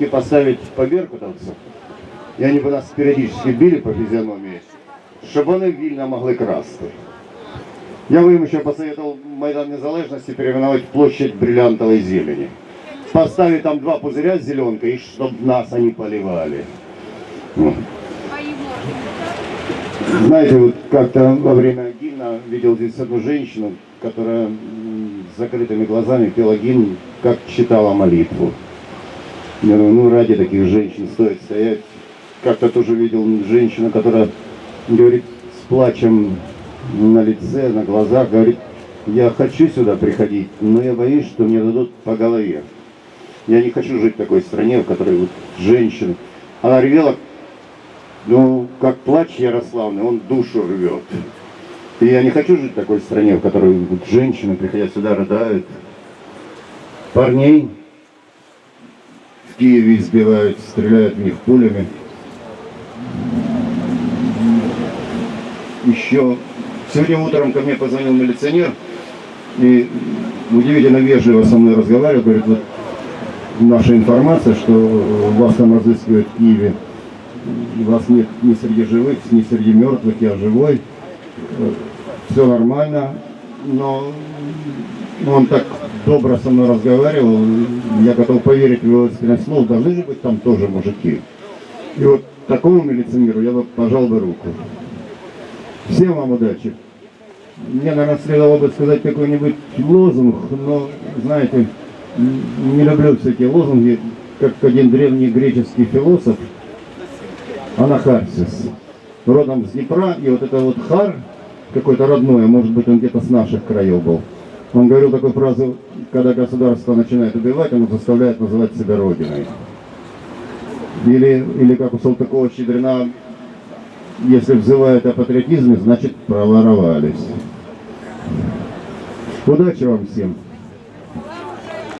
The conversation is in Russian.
и поставить по беркутовцу, і вони б нас періодично били по фізіономії, щоб вони вільно могли красти. Я бы им еще посоветовал Майдан Незалежности переименовать в площадь бриллиантовой зелени. Поставить там два пузыря с зеленкой, и чтобы нас они поливали. Вот. Знаете, вот как-то во время гимна видел здесь одну женщину, которая м, с закрытыми глазами пела гимн, как читала молитву. Я думаю, ну ради таких женщин стоит стоять. Как-то тоже видел женщину, которая говорит с плачем на лице, на глазах, говорит, я хочу сюда приходить, но я боюсь, что мне дадут по голове. Я не хочу жить в такой стране, в которой вот женщины. Она ревела, ну, как плач Ярославный, он душу рвет. И я не хочу жить в такой стране, в которой вот женщины, приходя сюда, рыдают. Парней Киеве избивают, стреляют в них пулями. Еще сегодня утром ко мне позвонил милиционер и удивительно вежливо со мной разговаривал, говорит, вот наша информация, что вас там разыскивают в Киеве, вас нет ни среди живых, ни среди мертвых, я живой, все нормально, но он так добро со мной разговаривал, я готов поверить в его искренность слов, должны же быть там тоже мужики. И вот такому милиционеру я бы пожал бы руку. Всем вам удачи. Мне, наверное, следовало бы сказать какой-нибудь лозунг, но, знаете, не люблю всякие лозунги, как один древний греческий философ, Анахарсис, родом с Днепра, и вот это вот хар, какой-то родной, а может быть он где-то с наших краев был. Он говорил такую фразу, когда государство начинает убивать, оно заставляет называть себя родиной. Или, или как у Салтыкова-Щедрина, если взывают о патриотизме, значит проворовались. Удачи вам всем!